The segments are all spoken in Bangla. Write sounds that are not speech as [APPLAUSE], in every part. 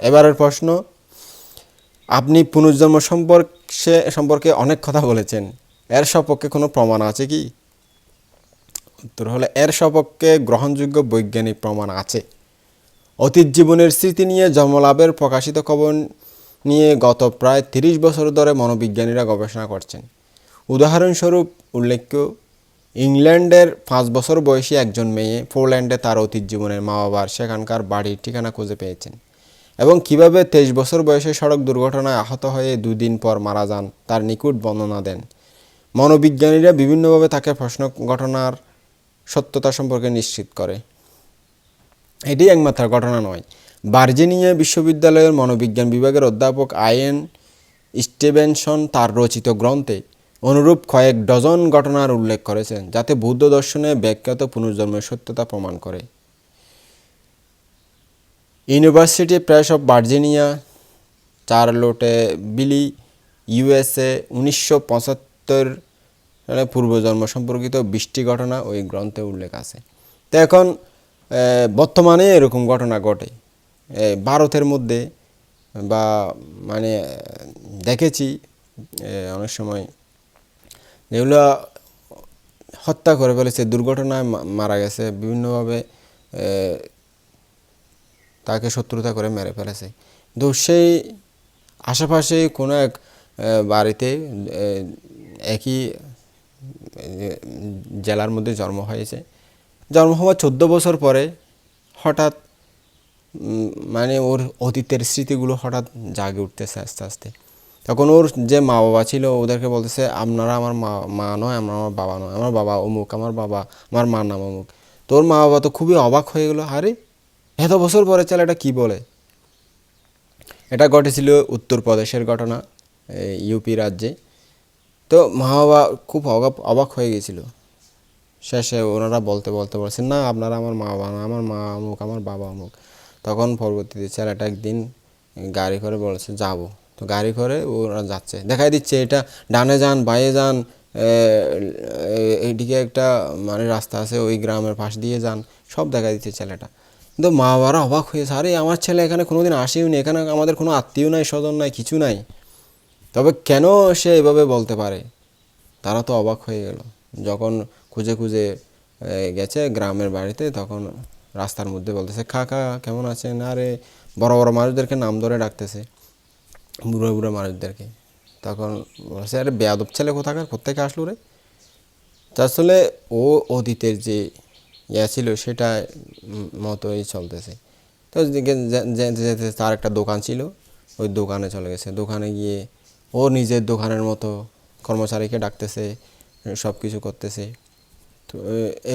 এবারের প্রশ্ন, আপনি পুনর্জন্ম সম্পর্কে সম্পর্কে অনেক কথা বলেছেন। এর সপক্ষে কোনো প্রমাণ আছে কি? উত্তর হলে, এর সপক্ষে গ্রহণযোগ্য বৈজ্ঞানিক প্রমাণ আছে। অতীত জীবনের স্মৃতি নিয়ে জন্মলাভের প্রকাশিত খবর নিয়ে গত প্রায় তিরিশ বছর ধরে মনোবিজ্ঞানীরা গবেষণা করছেন। উদাহরণস্বরূপ, উল্লেখ্য, ইংল্যান্ডের পাঁচ বছর বয়সী একজন মেয়ে পোল্যান্ডে তার অতীত জীবনের মা বাবার সেখানকার বাড়ির ঠিকানা খুঁজে পেয়েছেন। এবং কীভাবে তেইশ বছর বয়সে সড়ক দুর্ঘটনায় আহত হয়ে দুদিন পর মারা যান, তার নিকুট বর্ণনা দেন। মনোবিজ্ঞানীরা বিভিন্নভাবে তাকে প্রশ্ন, ঘটনার সত্যতা সম্পর্কে নিশ্চিত করে। এটি একমাত্র ঘটনা নয়। ভার্জিনিয়া বিশ্ববিদ্যালয়ের মনোবিজ্ঞান বিভাগের অধ্যাপক আইএন স্টিভেনসন তার রচিত গ্রন্থে অনুরূপ কয়েক ডজন ঘটনার উল্লেখ করেছেন, যাতে বৌদ্ধ দর্শনে ব্যাখ্যাত পুনর্জন্মের সত্যতা প্রমাণ করে। University press of Virginia, Charlottesville, USA, উনিশশো পঁচাত্তর পূর্বজন্ম সম্পর্কিত বৃষ্টি ঘটনা ওই গ্রন্থে উল্লেখ আছে। তো এখন বর্তমানে এরকম ঘটনা ঘটে। ভারতের মধ্যে বা মানে দেখেছি অনেক সময়। যেগুলো হত্যা করে ফেলেছে, দুর্ঘটনায় মারা গেছে, বিভিন্নভাবে তাকে শত্রুতা করে মেরে ফেলেছে। কিন্তু সেই আশেপাশে কোনো এক বাড়িতে একই জেলার মধ্যে জন্ম হয়েছে। জন্ম হওয়ার চোদ্দ বছর পরে হঠাৎ মানে ওর অতীতের স্মৃতিগুলো হঠাৎ জাগে উঠতেছে আস্তে আস্তে। তখন ওর যে মা বাবা ছিল, ওদেরকে বলতেছে, আপনারা আমার মা মা নয়, আমরা আমার বাবা নয়, আমার বাবা অমুক, আমার বাবা, আমার মার নাম অমুক। তোর মা বাবা তো খুবই অবাক হয়ে গেলো, আরে এত বছর পরে ছেলেটা কি বলে? এটা ঘটেছিল উত্তরপ্রদেশের ঘটনা ইউপি রাজ্যে। তো মা বাবা খুব অবাক অবাক হয়ে গেছিল। শেষে ওনারা বলতে বলতে বলছেন না, আপনারা আমার মা বাবা না, আমার মা অমুক, আমার বাবা অমুক। তখন পরবর্তীতে ছেলেটা একদিন গাড়ি করে বলছে, যাব। তো গাড়ি করে ওরা যাচ্ছে। দেখাই দিচ্ছে, এটা ডানে যান বাইয়ে যান এইদিকে একটা মানে রাস্তা আছে, ওই গ্রামের পাশ দিয়ে যান, সব দেখা দিচ্ছে ছেলেটা কিন্তু মা বাবারা অবাক হয়েছে আরে, আমার ছেলে এখানে কোনো কোনোদিন আসেওনি এখানে আমাদের কোনো আত্মীয় নাই, স্বজন নাই, কিছু নাই। তবে কেন সে এভাবে বলতে পারে? তারা তো অবাক হয়ে গেল। যখন খুঁজে খুঁজে গেছে গ্রামের বাড়িতে, তখন রাস্তার মধ্যে বলতেছে, কাকা, কেমন আছেন? আরে, বড় বড় মানুষদেরকে নাম ধরে ডাকতেছে, বুড়ো বুড়ো মানুষদেরকে। তখন বলছে, আরে, বেয়াদব ছেলে কোথাকার? কোথেকে আসলো রে? আসলে ও অতীতের যে ইয়া ছিল, সেটা মতোই চলতেছে। তো যেতে যেতে তার একটা দোকান ছিল, ওই দোকানে চলে গেছে। দোকানে গিয়ে ও নিজের দোকানের মতো কর্মচারীকে ডাকতেছে সব কিছু করতেছে। তো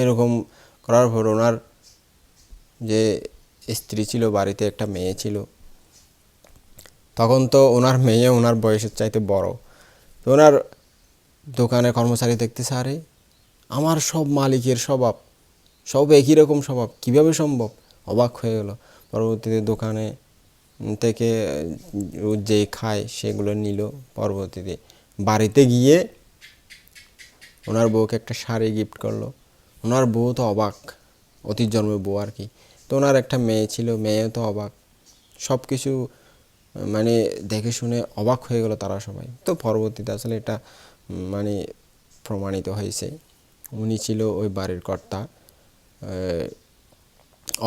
এরকম করার পর ওনার যে স্ত্রী ছিল, বাড়িতে একটা মেয়ে ছিল, তখন তো ওনার মেয়ে ওনার বয়সের চাইতে বড়। তো ওনার দোকানে কর্মচারী দেখতেছে, আরে, আমার সব মালিকের স্বভাব সব একই রকম স্বভাব। কীভাবে সম্ভব? অবাক হয়ে গেল। পরবর্তীতে দোকানে থেকে যে খায় সেগুলো নিল পরবর্তীতে। বাড়িতে গিয়ে ওনার বউকে একটা শাড়ি গিফট করল। ওনার বউ তো অবাক, অতীত জন্মের বউ আর কি। তো ওনার একটা মেয়ে ছিল, মেয়েও তো অবাক। সব কিছু মানে দেখে শুনে অবাক হয়ে গেল তারা সবাই। তো পরবর্তীতে আসলে এটা মানে প্রমাণিত হয়েছে। উনি ছিল ওই বাড়ির কর্তা।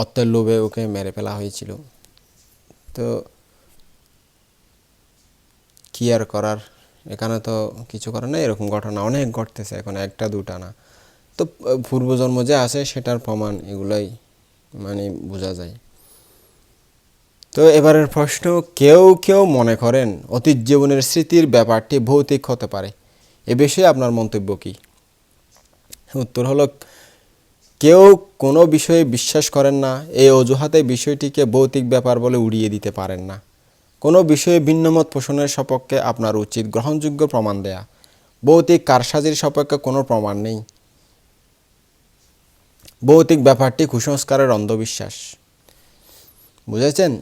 অর্থের লোভে ওকে মেরে ফেলা হয়েছিল। তো কি আর করার? এখানে তো কিছু করার নেই এরকম ঘটনা অনেক ঘটতেছে এখন, একটা দুটা না। তো পূর্বজন্ম যে আছে সেটার প্রমাণ এগুলোই মানে বোঝা যায়। তো এবারের প্রশ্ন, কেউ কেউ মনে করেন অতীত জীবনের স্মৃতির ব্যাপারটি ভৌতিক হতে পারে? এ বিষয়ে আপনার মন্তব্য কী? উত্তর হলো কেউ কোনো বিষয়ে বিশ্বাস করেন না এই অজুহাতে বিষয়টিকে ভৌতিক ব্যাপার বলে উড়িয়ে দিতে পারেন না। কোনো বিষয়ে ভিন্নমত পোষণের সপক্ষে আপনার উচিত গ্রহণযোগ্য প্রমাণ দেয়া। ভৌতিক কারসাজির সপক্ষে কোনো প্রমাণ নেই। ভৌতিক ব্যাপারটি কুসংস্কারের অন্ধবিশ্বাস। বুঝেছেন?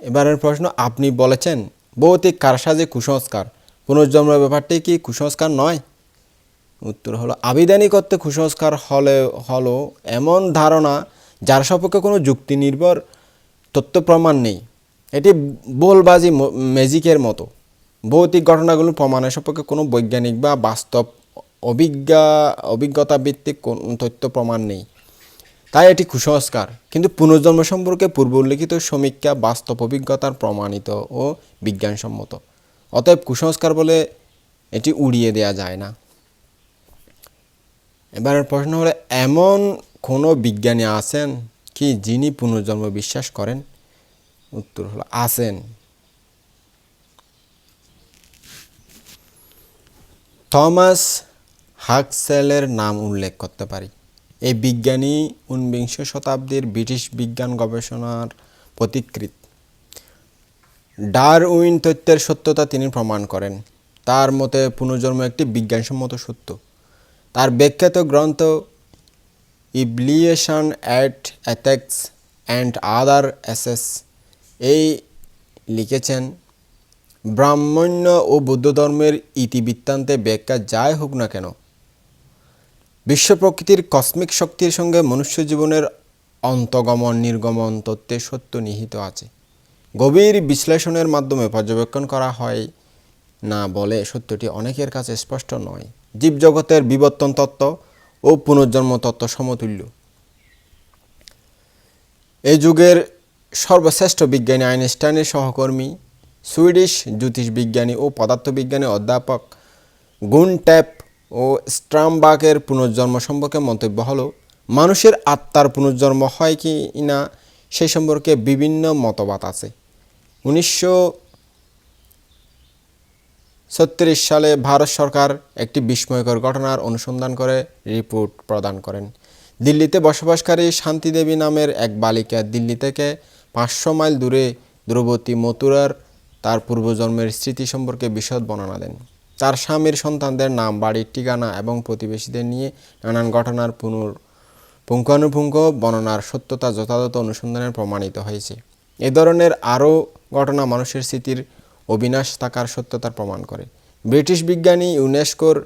এবারের প্রশ্ন, আপনি বলেছেন, ভৌতিক কারসাজি কুসংস্কার। পুনর্জন্মের ব্যাপারটি কি কুসংস্কার নয়? উত্তর হলো আবিধানিক কুসংস্কার হলে, হলো এমন ধারণা যার সপক্ষে কোনো যুক্তি নির্ভর তথ্য প্রমাণ নেই। এটি বোলবাজি ম্যাজিকের মতো। ভৌতিক ঘটনাগুলো প্রমাণের সপক্ষে কোনো বৈজ্ঞানিক বা বাস্তব অভিজ্ঞা অভিজ্ঞতা ভিত্তিক কোনো তথ্য প্রমাণ নেই। তাই এটি কুসংস্কার। কিন্তু পুনর্জন্ম সম্পর্কে পূর্ব উল্লেখিত সমীক্ষা বাস্তব অভিজ্ঞতার প্রমাণিত ও বিজ্ঞানসম্মত। অতএব কুসংস্কার বলে এটি উড়িয়ে দেয়া যায় না। এবারের প্রশ্ন হলো, এমন কোনো বিজ্ঞানী আছেন কি যিনি পুনর্জন্ম বিশ্বাস করেন? উত্তর হলো, আছেন। থমাস হাকসেলের নাম উল্লেখ করতে পারি। এই বিজ্ঞানী ঊনবিংশ শতাব্দীর ব্রিটিশ বিজ্ঞান গবেষণার পথিকৃত ডার উইন তত্ত্বের সত্যতা তিনি প্রমাণ করেন। তার মতে, পুনর্জন্ম একটি বিজ্ঞানসম্মত সত্য। তার ব্যাখ্যাত গ্রন্থ ইবলিয়েশন অ্যাট অ্যাথেক্স অ্যান্ড আদার অ্যাসেস এই লিখেছেন, ব্রাহ্মণ্য ও বৌদ্ধ ধর্মের ইতিবৃত্তান্তে ব্যাখ্যা যাই হোক না কেন, বিশ্ব প্রকৃতির কসমিক শক্তির সঙ্গে মনুষ্য জীবনের অন্তগমন, নির্গমন, তত্ত্বে সত্য নিহিত আছে। গভীর বিশ্লেষণের মাধ্যমে পর্যবেক্ষণ করা হয় না বলে সত্যটি অনেকের কাছে স্পষ্ট নয়। জীবজগতের বিবর্তন তত্ত্ব ও পুনর্জন্ম তত্ত্ব সমতুল্য। এই যুগের সর্বশ্রেষ্ঠ বিজ্ঞানী আইনস্টাইনের সহকর্মী, সুইডিশ জ্যোতিষবিজ্ঞানী ও পদার্থবিজ্ঞানী অধ্যাপক গুনট্যাপ ও স্ট্রামবাকের পুনর্জন্ম সম্পর্কে মন্তব্য হলো, মানুষের আত্মার পুনর্জন্ম হয় কি না সেই সম্পর্কে বিভিন্ন মতবাদ আছে। উনিশশো ছত্রিশ সালে ভারত সরকার একটি বিস্ময়কর ঘটনার অনুসন্ধান করে রিপোর্ট প্রদান করেন। দিল্লিতে বসবাসকারী শান্তিদেবী নামের এক বালিকা দিল্লি থেকে পাঁচশো মাইল দূরে দ্রৌপদী মথুরার তার পূর্বজন্মের স্মৃতি সম্পর্কে বিশদ বর্ণনা দেন। তার স্বামীর সন্তানদের নাম, বাড়ির ঠিকানা এবং প্রতিবেশীদের নিয়ে নানান ঘটনার পুনর পুঙ্খানুপুঙ্খ বর্ণনার সত্যতা যথাযথ অনুসন্ধানের প্রমাণিত হয়েছে। এ ধরনের আরও ঘটনা মানুষের স্মৃতির অবিনাশ থাকার সত্যতার প্রমাণ করে। ব্রিটিশ বিজ্ঞানী ইউনেস্কোর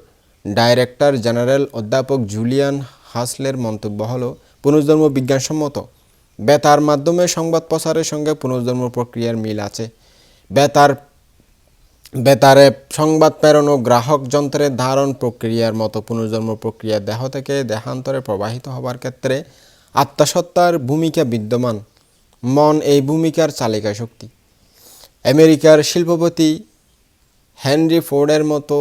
ডাইরেক্টর জেনারেল অধ্যাপক জুলিয়ান হাসলের মন্তব্য হল, পুনর্জন্ম বিজ্ঞানসম্মত। বেতার মাধ্যমে সংবাদ প্রচারের সঙ্গে পুনর্জন্ম প্রক্রিয়ার মিল আছে। বেতার, বেতারে সংবাদ প্রেরণ ও গ্রাহক যন্ত্রের ধারণ প্রক্রিয়ার মতো পুনর্জন্ম প্রক্রিয়া দেহ থেকে দেহান্তরে প্রবাহিত হবার ক্ষেত্রে আত্মসত্তার ভূমিকা বিদ্যমান। মন এই ভূমিকার চালিকা শক্তি আমেরিকার শিল্পপতি হেনরি ফোর্ডের মতো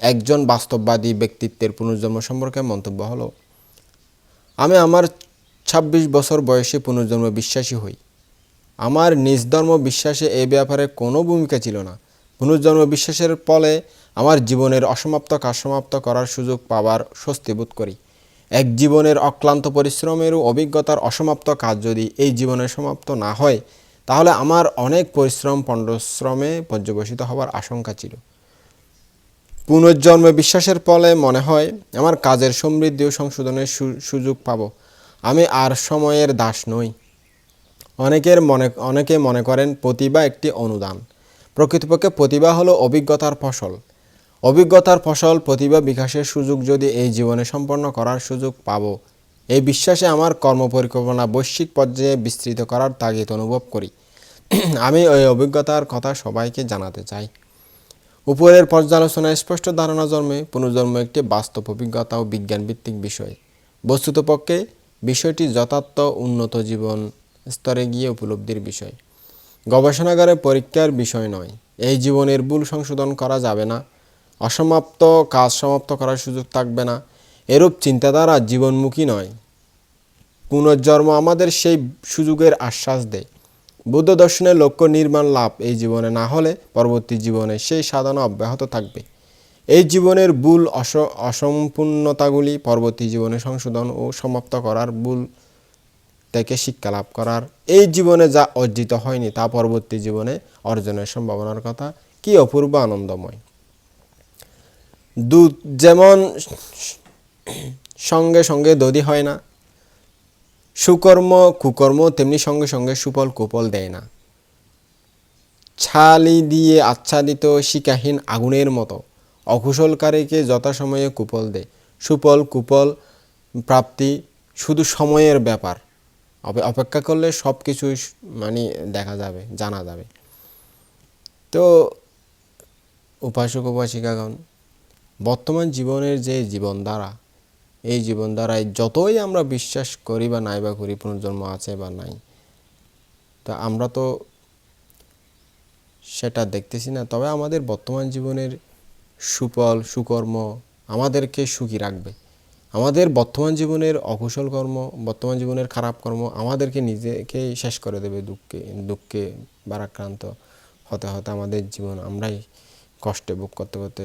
একজন বাস্তববাদী ব্যক্তিত্বের পুনর্জন্ম সম্পর্কে মন্তব্য হলো, আমি আমার ছাব্বিশ বছর বয়সে পুনর্জন্ম বিশ্বাসী হই। আমার নিজ ধর্ম বিশ্বাসে এই ব্যাপারে কোনো ভূমিকা ছিল না। পুনর্জন্ম বিশ্বাসের ফলে আমার জীবনের অসমাপ্ত কাজ সমাপ্ত করার সুযোগ পাওয়ার স্বস্তি বোধ করি। এক জীবনের অক্লান্ত পরিশ্রমেরও অভিজ্ঞতার অসমাপ্ত কাজ যদি এই জীবনে সমাপ্ত না হয় তাহলে আমার অনেক পরিশ্রম, পণ্ডশ্রমে পর্যবসিত হওয়ার আশঙ্কা ছিল। পুনর্জন্মে বিশ্বাসের ফলে মনে হয়, আমার কাজের সমৃদ্ধি ও সংশোধনের সুযোগ পাব। আমি আর সময়ের দাস নই। অনেকের মনে, অনেকে মনে করেন প্রতিভা একটি অনুদান। প্রকৃতপক্ষে প্রতিভা হলো অভিজ্ঞতার ফসল। অভিজ্ঞতার ফসল প্রতিভা বিকাশের সুযোগ যদি এই জীবনে সম্পন্ন করার সুযোগ পাবো এই বিশ্বাসে আমার কর্মপরিকল্পনা বৈশ্বিক পর্যায়ে বিস্তৃত করার তাগিদ অনুভব করি। [CLEARS THROAT] আমি ওই অভিজ্ঞতার কথা সবাইকে জানাতে চাই। উপরের পর্যালোচনায় স্পষ্ট ধারণা জন্মে পুনর্জন্ম একটি বাস্তব অভিজ্ঞতা ও বিজ্ঞানভিত্তিক বিষয়। বস্তুতপক্ষে বিষয়টি যথার্থ উন্নত জীবন স্তরে গিয়ে উপলব্ধির বিষয়। গবেষণাগারে পরীক্ষার বিষয় নয়। এই জীবনের ভুল সংশোধন করা যাবে না। অসমাপ্ত কাজ সমাপ্ত করার সুযোগ থাকবে না। এরূপ চিন্তাধারা জীবনমুখী নয়। পুনর্জন্ম আমাদের সেই সুযোগের আশ্বাস দেয়। বুদ্ধ দর্শনের লক্ষ্য নির্মাণ লাভ এই জীবনে না হলে পরবর্তী জীবনে সেই সাধনা অব্যাহত থাকবে। এই জীবনের ভুল অস, অসম্পূর্ণতাগুলি পরবর্তী জীবনে সংশোধন ও সমাপ্ত করার ভুল থেকে শিক্ষা লাভ করার এই জীবনে যা অর্জিত হয়নি তা পরবর্তী জীবনে অর্জনের সম্ভাবনার কথা কি অপূর্ব আনন্দময়। দুধ যেমন সঙ্গে সঙ্গে দধি হয় না। সুকর্ম, কুকর্ম তেমনি সঙ্গে সঙ্গে সুফল, কুফল দেয় না। ছালি দিয়ে আচ্ছাদিত শিকাহীন আগুনের মতো অকুশলকারীকে যথাসময়ে কুপল দেয়। সুফল কুপল প্রাপ্তি শুধু সময়ের ব্যাপার। অপেক্ষা করলে সব কিছুই মানে দেখা যাবে, জানা যাবে। তো উপাসক, উপাসিকাগণ, বর্তমান জীবনের যে জীবনধারা এই জীবন দ্বারাই যতই আমরা বিশ্বাস করি বা নাই বা করি, পুনর্জন্ম আছে বা নাই, তা আমরা তো সেটা দেখতেছি না। তবে আমাদের বর্তমান জীবনের সুফল, সুকর্ম আমাদেরকে সুখী রাখবে। আমাদের বর্তমান জীবনের অকুশল কর্ম, বর্তমান জীবনের খারাপ কর্ম আমাদেরকে নিজেকেই শেষ করে দেবে দুঃখে দুঃখে বারাক্রান্ত হতে হতে আমাদের জীবন আমরাই কষ্টে ভোগ করতে করতে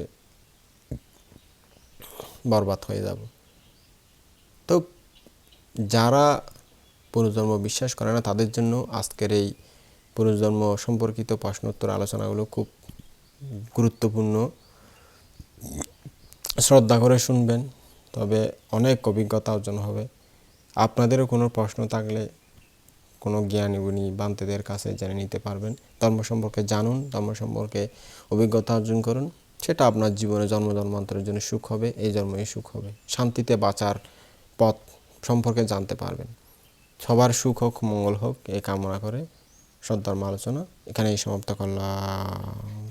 বরবাদ হয়ে যাব। তো যারা পুনর্জন্ম বিশ্বাস করে না, তাদের জন্য আজকের এই পুনর্জন্ম সম্পর্কিত প্রশ্নোত্তর আলোচনাগুলো খুব গুরুত্বপূর্ণ। শ্রদ্ধা করে শুনবেন, তবে অনেক অভিজ্ঞতা অর্জন হবে। আপনাদেরও কোনো প্রশ্ন থাকলে কোনো জ্ঞানী গুণী বান্তেদের কাছে জেনে নিতে পারবেন। ধর্ম সম্পর্কে জানুন, ধর্ম সম্পর্কে অভিজ্ঞতা অর্জন করুন। সেটা আপনার জীবনে জন্ম জন্মান্তরের জন্য সুখ হবে, এই জন্মই সুখ হবে। শান্তিতে বাঁচার পথ সম্পর্কে জানতে পারবেন। সবার সুখ হোক, মঙ্গল হোক এই কামনা করে সদ্ধর্ম আলোচনা এখানেই সমাপ্ত করলাম।